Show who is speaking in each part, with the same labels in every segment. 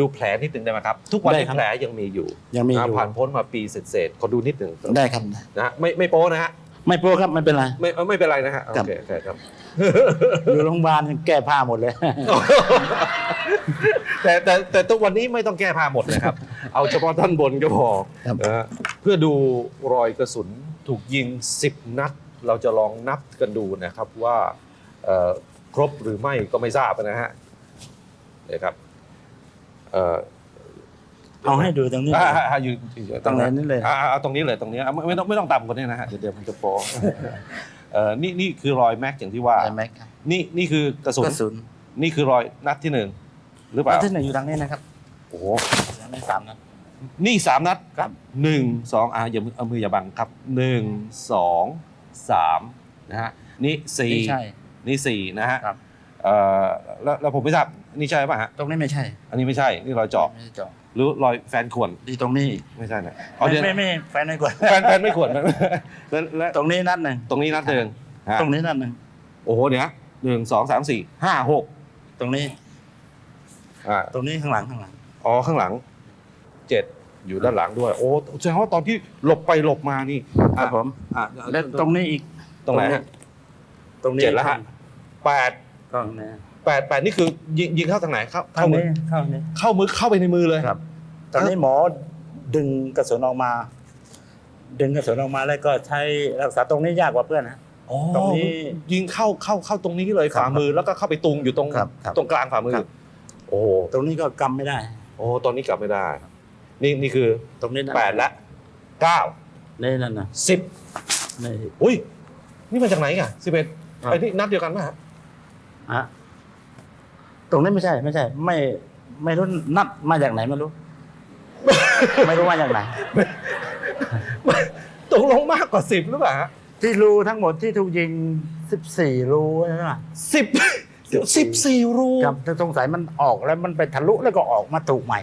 Speaker 1: ดูแผลนิดหนึ่งได้ไหมครับ ทุกวัน
Speaker 2: ได้
Speaker 1: นี้
Speaker 2: ครับ
Speaker 1: แผลยังมีอยู่
Speaker 2: ยังมีอ
Speaker 1: นะ
Speaker 2: ยู่
Speaker 1: ผ่านพ้นมาปีเศษๆขอดูนิดหนึ่ง
Speaker 2: ได้ครับ
Speaker 1: นะฮะไม่ไม่โป้นะฮะ
Speaker 2: ไม่โปรครับไม่เป็นไร
Speaker 1: ไม่เออไม่เป็นไรนะฮะโอ
Speaker 2: ครับ
Speaker 1: เคโอเคครับ
Speaker 2: อยู่โรงพยาบาลยังแก้ผ้าหมดเลย
Speaker 1: แต่แต่แต่ตัววันนี้ไม่ต้องแก้ผ้าหมดนะครับ เอาเฉพาะท่านบนก็พอ
Speaker 2: ครับ
Speaker 1: นะฮะเพื่อดูรอยกระสุนถูกยิง 10 นัด เราจะลองนับกันดูนะครับว่าเอ่อครบหรือไม่ก็ไม่ทราบนะฮะเนี่ยครับ เอ่อ
Speaker 2: เอาให้ดูตรงนี้
Speaker 1: อ่าอ่าอ่าอยู่อยู่
Speaker 2: ตรงนี้เลย
Speaker 1: อ่าอ่าเอาตรงนี้เลยตรงนี้อะไม่ไม่ต้องไม่ต้องต่ำกว่านี้นะฮะเดี๋ยวเดี๋ยวมันจะโปะเอ่อนี่นี่คือรอยแม็กอย่างที่ว่า
Speaker 2: ได้ไหมครับ
Speaker 1: นี่นี่คือกระสุน
Speaker 2: กระสุน
Speaker 1: นี่คือรอยนัดที่หนึ่งหรือเป
Speaker 2: นั
Speaker 1: ล่า
Speaker 2: ดที่หนึ่งอยู่ทางนี้นะครับ
Speaker 1: โอ้โห
Speaker 2: ทางนี้สามนัด
Speaker 1: นี่สามนัด
Speaker 2: ครับ
Speaker 1: หนึ่งสองอ่าอย่ามือเอามืออย่าบังครับหนึ่งสองสามนะฮะนี่สี่
Speaker 2: ไม่ใช่
Speaker 1: นี่สี่นะฮะ
Speaker 2: ครับ
Speaker 1: เอ่อแล้วแล้วผมไม่ทราบนี่ใช่ป่ะฮะ
Speaker 2: ตรงนี้ไม่ใช่
Speaker 1: อันนี้ไม่ใช่นี่รอยเจาะ
Speaker 2: ไม่ใช่เจาะ
Speaker 1: หรือรอยแฟนขวน
Speaker 2: ดีตรงนี้
Speaker 1: ไม่ใช่นะเอา
Speaker 2: ไม่
Speaker 1: เดี๋ยว
Speaker 2: ไม่ไม่แฟนไม่กว่า
Speaker 1: แฟนแฟนไม่ขวนแล้วแล้ว
Speaker 2: ตรงนี้นัดหนึ่ง
Speaker 1: ตรงนี้นัดหนึ่งฮะ
Speaker 2: ตรงนี้นัดหนึ่ง
Speaker 1: โอ้โหเนี่ยหนึ่งสองสามสี่ห้าหก
Speaker 2: ตรงนี้
Speaker 1: อ่า
Speaker 2: ตรงนี้ข้างหลังข้างหลัง
Speaker 1: อ๋อข้างหลังเจ็ดอยู่ด้านหลังด้วย โอ้แสดงว่าตอนที่หลบไปหลบมานี่
Speaker 2: ครับผม
Speaker 1: อะ
Speaker 2: และตรงนี้อีก
Speaker 1: ตรงไหนฮะ
Speaker 2: ตรงนี้
Speaker 1: เจ็ดแล้วฮะแปด
Speaker 2: ตรงนี้
Speaker 1: แปดแปดนี่คือยิงยิงเข้าทางไหนเข้า
Speaker 2: ทา
Speaker 1: เข้างมือ
Speaker 2: นี้เข้านี้
Speaker 1: เข้ามือเข้าไปในมือเลย
Speaker 2: ครับ ตอนนี้หมอดึงกระสุนออกมา ดึงกระสุนออกมาแล้วก็ใช้รักษาตรงนี้ยากกว่าเพื่อนนะ
Speaker 1: อ๋อ
Speaker 2: ตรงนี้
Speaker 1: ยิงเข้าเข้าเข้าตรงนี้เลย
Speaker 2: ครับ
Speaker 1: ฝ่ามือแล้วก็เข้าไปตุงอยู่ตรง
Speaker 2: ครับครับ
Speaker 1: ตรงกลางฝ่ามือ
Speaker 2: ครับ
Speaker 1: โอ้โห
Speaker 2: ตรงนี้ก็กำไม่ได้
Speaker 1: โอ้ตอนนี้กลับไม่ได้ นี่นี่คือ
Speaker 2: ตรงนี้นะ
Speaker 1: แปดละเก้า
Speaker 2: นี่นั่นนะ
Speaker 1: สิบ
Speaker 2: นี่
Speaker 1: อุ้ยนี่มาจากไหนอะสิบเอ็ด
Speaker 2: ครับ
Speaker 1: ไอ้นี่นัดเดียวกันไหมฮะ
Speaker 2: ฮะตรงนี้ไม่ใช่ ไม่ใช่ ไม่ไม่รู้นัดมาจากไหนไม่รู้ ไม่รู้มาจากไหน
Speaker 1: ตกลงมากกว่าสิบหรือเปล่าฮะ
Speaker 2: ที่รูทั้งหมดที่ถูกยิงสิบสี่รูใช่ไหมล่ะ
Speaker 1: สิบสิบสี่รู
Speaker 2: ครับแต่สงสัยมันออกแล้วมันไปทะลุแล้วก็ออกมาถูกใหม่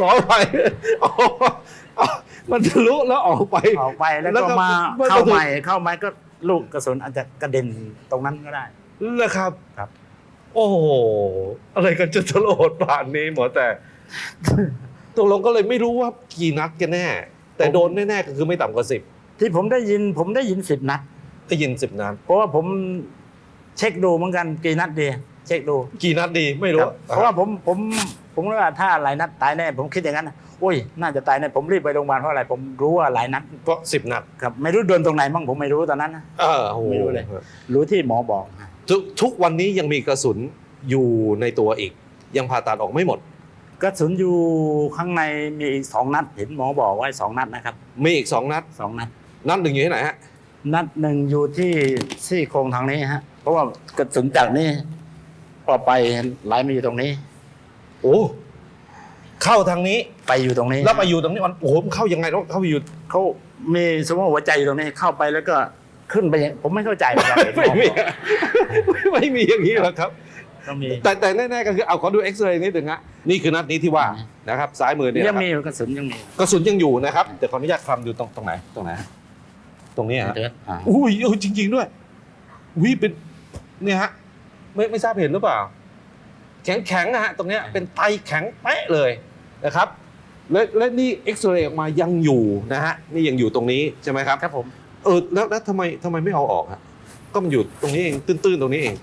Speaker 1: ขอไปอ๋ออ๋อมันทะลุแล้วออกไป
Speaker 2: ออกไปแล้ว
Speaker 1: แล้ว
Speaker 2: ก็
Speaker 1: ก็
Speaker 2: มา
Speaker 1: มัน
Speaker 2: เข้า
Speaker 1: ก็ถูก
Speaker 2: ใหม่เข้าใหม่ก็ ลูกกระสุนอาจจะกระเด็นตรงนั้นก็ได้
Speaker 1: เลยครับ
Speaker 2: ครับ
Speaker 1: โอ้โหอะไรกันจะทะโลดป่านนี้หมอแต่ตกลงก็เลยไม่รู้ว่ากี่นัดกันแน่ แต่โดนแน่ๆก็คือไม่ต่ำกว่าสิบ
Speaker 2: ที่ผมได้ยินผมได้ยินสิบนัด
Speaker 1: ได้ยินสิบนัด
Speaker 2: เพราะว่าผมเช็คดูเหมือนกันกี่นัดดี เช็คดู
Speaker 1: กี่นัดดีไม่รู้
Speaker 2: ครับเพราะว่าผมผมผมรู้ว่าถ้าหลายนัดตายแน่ ผมคิดอย่างนั้นนะโอ้ยน่าจะตายแน่ผมรีบไปโรงพยาบาลเพราะอะไรผมรู้ว่าหลายนัด
Speaker 1: ก็สิบนัด
Speaker 2: ครับไม่รู้โดนตรงไหนบ้างผมไม่รู้ตอนนั้นนะ
Speaker 1: เออโอ้โห
Speaker 2: ไม่รู้เลย รู้ที่หมอบอก
Speaker 1: ทุกทุกวันนี้ยังมีกระสุนอยู่ในตัวอีก ยังผ่าตัดออกไม่หมด
Speaker 2: กระสุนอยู่ข้างในมีอีกสองนัด เห็นหมอบอกไว้สองนัดนะครับ
Speaker 1: มีอีกสองนัด
Speaker 2: สองนัด
Speaker 1: นัดหนึ่งอยู่ที่ไหนฮะ
Speaker 2: นัดหนึ่งอยู่ที่ซี่โครงทางนี้ฮะ เพราะว่ากระสุนจากนี่พอไปไหลมาอยู่ตรงนี้
Speaker 1: โอ้ เข้าทางนี้
Speaker 2: ไปอยู่ตรงนี้
Speaker 1: แล้วไปอยู่ตรงนี้มันโอ้โหมันเข้ายังไงแล้วเข้าไปอยู่
Speaker 2: เขามีสมมติว่าหัวใจอยู่ตรงนี้เข้าไปแล้วก็ขึ้นไปอย่างผมไม่เข้าใจเหมือนกันเห็นห
Speaker 1: ไม่
Speaker 2: อ
Speaker 1: มี
Speaker 2: บอก
Speaker 1: ไม่มีอย่างนี้หรอกครับ
Speaker 2: ก็มี
Speaker 1: แต่แต่แน่ๆก็คือเอาขอดูเอ็กซเรย์นิดหนึ่งฮะนี่คือนัดนี้ที่ว่า
Speaker 2: อืม
Speaker 1: นะครับซ้ายมือเนี่ย
Speaker 2: ยัง
Speaker 1: นะครับ
Speaker 2: มีกระสุนยังมี
Speaker 1: กระสุนยังอยู่นะครับแต่ขออนุญาตคลำดูตรงตรงไหนตรงไหนฮะตรงนี้ฮะ
Speaker 2: เดือดอ่า
Speaker 1: อุ้ยโอ้ยจริง ๆด้วยอุ้ยเป็นเนี่ยฮะไม่ไม่ทราบเห็นหรือเปล่า แข็งแข็งๆนะฮะตรงเนี้ยเป็นไตแข็งเป๊ะเลย นะครับและและนี่เอ็กซเรย์ออกมายังอยู่นะฮะนี่ยังอยู่ตรงนี้ใช่ไหมครับ
Speaker 2: ครับผม
Speaker 1: เออแล้วแล้วทำไมทำไมไม่เอาออกฮะก็มันอยู่ตรงนี้เองตื้นๆตรงนี้เอง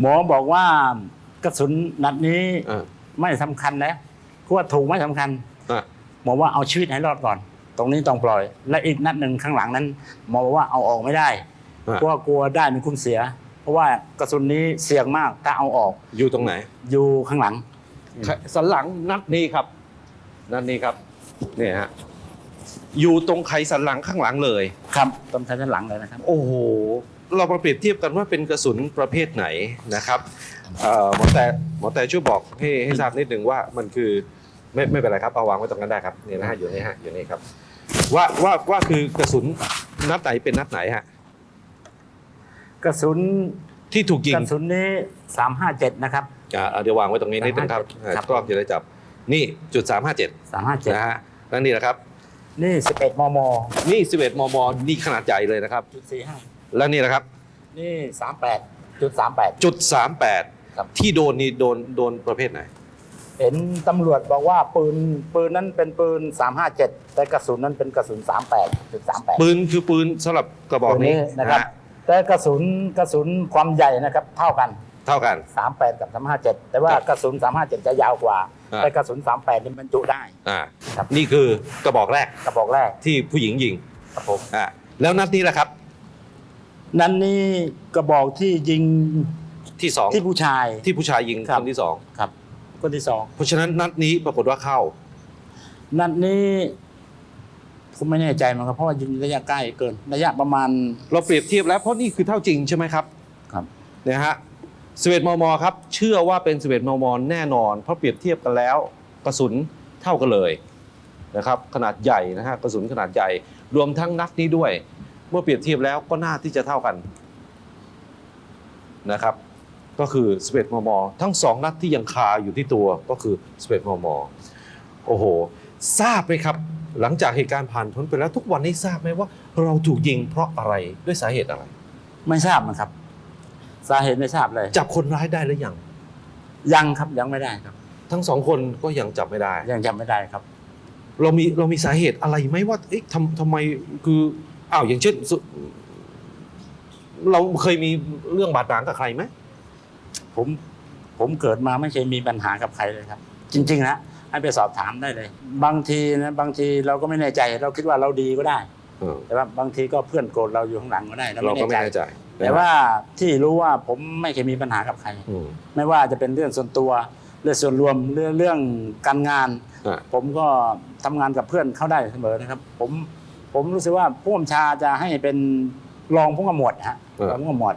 Speaker 2: หมอบอกว่ากระสุนนัดนี้
Speaker 1: เออ
Speaker 2: ไม่สำคัญแล้วเพราะว่าถูกไม่สำคัญ
Speaker 1: อะ
Speaker 2: หมอว่าเอาชีวิตให้รอดก่อน ตรงนี้ต้องปล่อย และอีกนัดหนึ่งข้างหลังนั้น หมอบอกว่าเอาออกไม่ได้
Speaker 1: อะ
Speaker 2: เพราะว่ากลัวได้เป็นคุณเสีย เพราะว่ากระสุนนี้เสี่ยงมากถ้าเอาออก
Speaker 1: อยู่ตรงไหน
Speaker 2: อยู่ข้างหลัง
Speaker 1: สันหลังนัดนี้ครับ นัดนี้ครับเนี่ยฮะอยู่ตรงไขสันหลังข้างหลังเลย
Speaker 2: ครับต้นชั้นหลังเลยนะครับ
Speaker 1: โอ้โห เรามาเปรียบเทียบกันว่าเป็นกระสุนประเภทไหนนะครับเอ่อหมอแต่หมอแต่ช่วยบอกให้ให้ทราบนิดหนึ่งว่ามันคือไม่ไม่เป็นไรครับเอาวางไว้ตรงนั้นได้ครับเนี่ยนะฮะอยู่นี่ฮะอยู่นี่ครับ ว่าว่าว่าคือกระสุนนัดไหนเป็นนัดไหนฮะ
Speaker 2: กระสุน
Speaker 1: ที่ถูกยิง
Speaker 2: กระสุนนี้สามห้าเจ็ดนะครับ
Speaker 1: อ่าเอาเดี๋ยววางไว้ตรงนี้นิดนึงครับ
Speaker 2: 357ครับ
Speaker 1: กล้องจะได้จับ นี่จุดสามห้าเจ็ด
Speaker 2: สามห้าเจ็ด
Speaker 1: นะฮะแล้วนี่นะครับ
Speaker 2: นี่สิบเอ็ดมม
Speaker 1: นี่ 11 มม นี่ขนาดใหญ่เลยนะครับ
Speaker 2: จุดสี่ห้า
Speaker 1: แล้วนี่นะครับ
Speaker 2: นี่สามแปดจุดสามแปด
Speaker 1: จุด
Speaker 2: ครับ
Speaker 1: 38 ที่โดนนี่โดนโดนประเภทไหน
Speaker 2: เห็นตำรวจบอกว่าปืนปืนนั้นเป็นปืน357แต่กระสุนนั้นเป็นกระสุน38จุด38
Speaker 1: ปืนคือปืนสำหรับกระบอกนี้
Speaker 2: นะครับ
Speaker 1: นะฮะ
Speaker 2: แต่กระสุนกระสุนความใหญ่นะครับเท่ากัน
Speaker 1: เท่ากัน
Speaker 2: 38กับ357 แต่ว่า
Speaker 1: ครับ
Speaker 2: กระสุน 357 จะยาวกว่า
Speaker 1: อ่า
Speaker 2: แต่กระสุน 38นี่บรรจุได้
Speaker 1: อ่า
Speaker 2: ครับ
Speaker 1: นี่คือกระบอกแรก
Speaker 2: กระบอกแรก
Speaker 1: ที่ผู้หญิงยิง
Speaker 2: ครับผม
Speaker 1: อ่าแล้วนัดนี้แหละครับ
Speaker 2: นั่นนี่กระบอกที่ยิง
Speaker 1: ที่สอง
Speaker 2: ที่ผู้ชาย
Speaker 1: ที่ผู้ชายยิง
Speaker 2: ครับ
Speaker 1: คนที่สอง
Speaker 2: ครับคนที่สอง
Speaker 1: เพราะฉะนั้นนัดนี้ปรากฏว่าเข้า
Speaker 2: นัดนี้ผมไม่แน่ใจเหมือนกันเพราะว่ายิงระยะใกล้เกิน ระยะประมาณ
Speaker 1: เราเปรียบเทียบแล้วเพราะนี่คือเท่าจริงใช่ไหมครับ
Speaker 2: ครับ
Speaker 1: นะฮะ สเวตมม ครับ เชื่อว่าเป็นสเวตมม แน่นอน เพราะเปรียบเทียบกันแล้วกระสุนเท่ากันเลยนะครับขนาดใหญ่นะฮะกระสุนขนาดใหญ่ รวมทั้งนัดนี้ด้วย เมื่อเปรียบเทียบแล้วก็น่าที่จะเท่ากันนะครับ ก็คือสเวตมม ทั้งสองนัดที่ยังคาอยู่ที่ตัวก็คือสเวตมม โอ้โห ทราบไหมครับ หลังจากเหตุการณ์ผ่านพ้นไปแล้วทุกวันนี้ทราบไหมว่า เราถูกยิงเพราะอะไรด้วยสาเหตุอะไร
Speaker 2: ไม่ทราบนะครับ สาเหตุไม่ทราบเลย
Speaker 1: จับคนร้ายได้หรือยัง
Speaker 2: ยังครับยังไม่ได้ครับ
Speaker 1: ทั้งสองคนก็ยังจับไม่ได้
Speaker 2: ยังจำไม่ได้ครับ
Speaker 1: เรามีเรามีสาเหตุอะไรไหมว่าเอ๊ะทำทำไมคืออ้าวอย่างเช่นสุเราเคยมีเรื่องบาดหมางกับใครไหม
Speaker 2: ผมผมเกิดมาไม่เคยมีปัญหากับใครเลยครับ จริง ๆ นะให้ไปสอบถามได้เลย บางทีนะบางทีเราก็ไม่แน่ใจ เราคิดว่าเราดีก็ได้
Speaker 1: เออ
Speaker 2: แต่ว่าบางทีก็เพื่อนโกรธเราอยู่ข้างหลังก็ได้เรา
Speaker 1: เราก็
Speaker 2: ไม่
Speaker 1: ไม่
Speaker 2: แน่
Speaker 1: แน่
Speaker 2: ใจ
Speaker 1: ใจ
Speaker 2: แต่ว่าที่รู้ว่าผมไม่เคยมีปัญหากับใคร
Speaker 1: อืม
Speaker 2: ไม่ว่าจะเป็นเรื่องส่วนตัวเรื่องส่วนรวมเรื่องเรื่องการงาน
Speaker 1: อะ
Speaker 2: ผมก็ทำงานกับเพื่อนเข้าได้เสมอนะครับ ผมผมรู้สึกว่าผู้กำชาจะให้เป็นรองผู้กำหมวดฮะรองผู้กำหมวด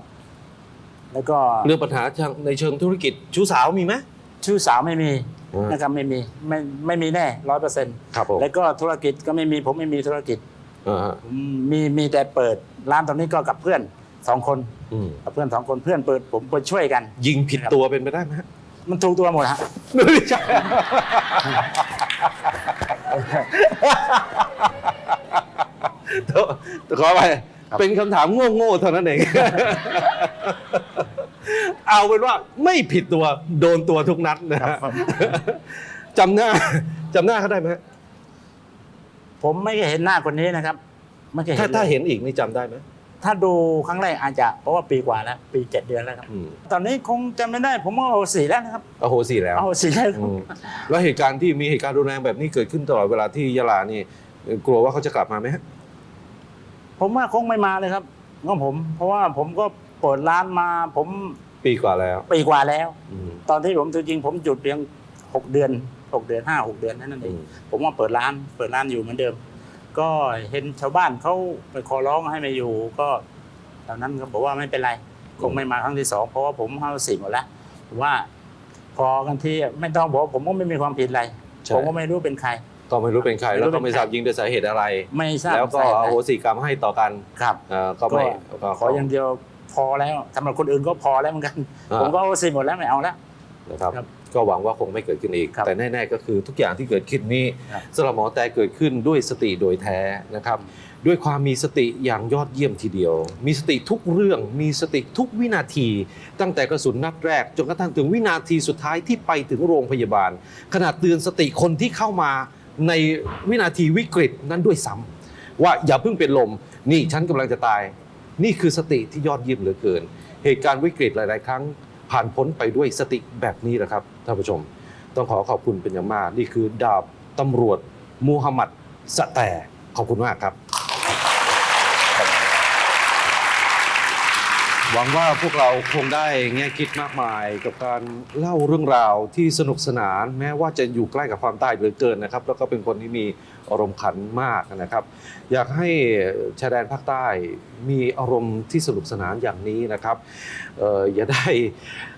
Speaker 2: แล้วก็
Speaker 1: เรื่องปัญหาทางในเชิงธุรกิจชู้สาวมีไหม
Speaker 2: ชื่อสาวไม่มี
Speaker 1: อ่า
Speaker 2: นะครับไม่มีไม่ไม่มีแน่ร้อยเปอร์เซ็นต์
Speaker 1: ครับผม
Speaker 2: แล้วก็ธุรกิจก็ไม่มีผมไม่มีธุรกิจ
Speaker 1: อ่าฮะ
Speaker 2: ผมมีมีแต่เปิดร้านตอนนี้ก็กับเพื่อน สองคน
Speaker 1: อืม
Speaker 2: กับเพื่อนสองคนเพื่อนเปิดผมไปช่วยกัน
Speaker 1: ยิงผิดตัวเป็นไปได้ไหมฮะ
Speaker 2: มันถูกตัวหมดฮะ
Speaker 1: ไม่ใช่ขอไป
Speaker 2: ครับ
Speaker 1: เป็นคำถามโง่ๆเท่านั้นเอง เอาเป็นว่าไม่ผิดตัวโดนตัวทุกนัดนะฮะจำหน้าจำหน้าเขาได้ไหมฮะ
Speaker 2: ผมไม่เคยเห็นหน้าคนนี้นะครับ ไม่เคยเห็
Speaker 1: ถ้านถ้า
Speaker 2: เลย
Speaker 1: เห็นอีกนี่จำได้ไหม
Speaker 2: ถ้าดูครั้งแรกอาจจะเพราะว่าปีกว่าแล้วปีเจ็ดเดือนแล้วครับ
Speaker 1: อืม
Speaker 2: ตอนนี้คงจำไม่ได้ผมว่าเอาสีแล้วนะครับ
Speaker 1: โอ้โหสี่แล้ว
Speaker 2: เอาสีแล้ว
Speaker 1: อืมแล้วเหตุการณ์ที่มีเหตุการณ์รุนแรงแบบนี้เกิดขึ้นตลอดเวลาที่ยะลานี่เอ่อกลัวว่าเขาจะกลับมาไหมฮะ
Speaker 2: ผมว่าคงไม่มาเลยครับก็ผม เพราะว่าผมก็เปิดร้านมาผม
Speaker 1: ปีกว่าแล้ว
Speaker 2: ปีกว่าแล้ว
Speaker 1: อืม
Speaker 2: ตอนที่ผมตัวจริงผมหยุดเพียงหกเดือนหกเดือนห้าหกเดือนนั่นเอ
Speaker 1: อื
Speaker 2: ง
Speaker 1: ม
Speaker 2: ผมว่าเปิดร้านเปิดร้านอยู่เหมือนเดิม ก็เห็นชาวบ้านเขาไปขอร้องให้มาอยู่ ก็ตอนนั้นก็บอกว่าไม่เป็นไรคงไม่มาครั้งที่สองเพราะว่าผมห้าสี่หมดแล้วผมว่าพอกันที่ไม่ต้องบอกว่าผมก็ไม่มีความผิดอะไร
Speaker 1: ใช่
Speaker 2: ผมก็ไม่รู้เป็นใคร
Speaker 1: ก็ไม่รู้เป็นใคร
Speaker 2: ไม่รู้
Speaker 1: แล้วก็
Speaker 2: เป็น
Speaker 1: ไม่
Speaker 2: ใคร
Speaker 1: ทราบยิงด้วยสาเหตุอะไร
Speaker 2: ไม่ทราบ
Speaker 1: แล้วก็
Speaker 2: สาเหตุ
Speaker 1: อ
Speaker 2: อะไร
Speaker 1: โหสิกรรมให้ต่อกัน
Speaker 2: ครับ
Speaker 1: เอ่อก็ไม่
Speaker 2: ก็ขออย่างเดียวพอแล้วสำหรับคนอื่นก็พอแล้วเหมือนกัน
Speaker 1: อ่า
Speaker 2: ผมก็เอาสิหมดแล้วไม่เอาแล้ว
Speaker 1: นะครับ
Speaker 2: ครับ
Speaker 1: ก็หวังว่าคงไม่เกิดขึ้นอีก
Speaker 2: ครับ
Speaker 1: แต่แน่ ๆ ก็คือทุกอย่างที่เกิดขึ้นนี้
Speaker 2: ครับ
Speaker 1: สำหรับหมอแต่เกิดขึ้นด้วยสติโดยแท้นะครับ ด้วยความมีสติอย่างยอดเยี่ยมทีเดียว มีสติทุกเรื่อง มีสติทุกวินาที ตั้งแต่กระสุนนัดแรกจนกระทั่งถึงวินาทีสุดท้ายที่ไปถึงโรงพยาบาล ขนาดเตือนสติคนที่เข้ามาในวินาทีวิกฤตนั้นด้วยซ้ำว่าอย่าเพิ่งเป็นลม นี่ฉันกำลังจะตาย นี่คือสติที่ยอดเยี่ยมเหลือเกิน เหตุการณ์วิกฤตหลาย ๆ ครั้ง ผ่านพ้นไปด้วยสติแบบนี้แหละครับท่านผู้ชม ต้องขอขอบคุณเป็นอย่างมากนี่คือดาบตำรวจมูฮัมหมัดสะแต่ขอบคุณมากครับ หวังว่าพวกเราคงได้แง่คิดมากมายกับการเล่าเรื่องราวที่สนุกสนาน แม้ว่าจะอยู่ใกล้กับความตายเหลือเกินนะครับ แล้วก็เป็นคนที่มีอารมณ์ขันมากนะครับ อยากให้ชายแดนภาคใต้มีอารมณ์ที่สนุกสนานอย่างนี้นะครับอออย่าได้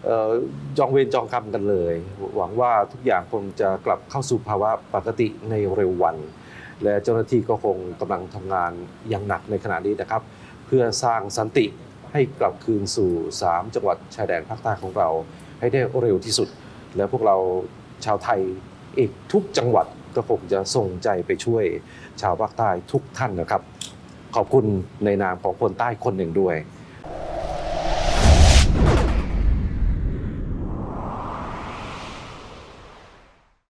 Speaker 1: เอ่อจองเวรจองกรรมกันเลย หวังว่าทุกอย่างคงจะกลับเข้าสู่ภาวะปกติในเร็ววัน และเจ้าหน้าที่ก็คงกำลังทำงานอย่างหนักในขณะนี้นะครับ เพื่อสร้างสันติ ให้กลับคืนสู่ 3 จังหวัดชายแดนภาคใต้ของเรา ให้ได้เร็วที่สุด และพวกเราชาวไทยอีกทุกจังหวัดก็คงจะส่งใจไปช่วยชาวภาคใต้ทุกท่านนะครับ ขอบคุณในนามของคนใต้คนหนึ่งด้วย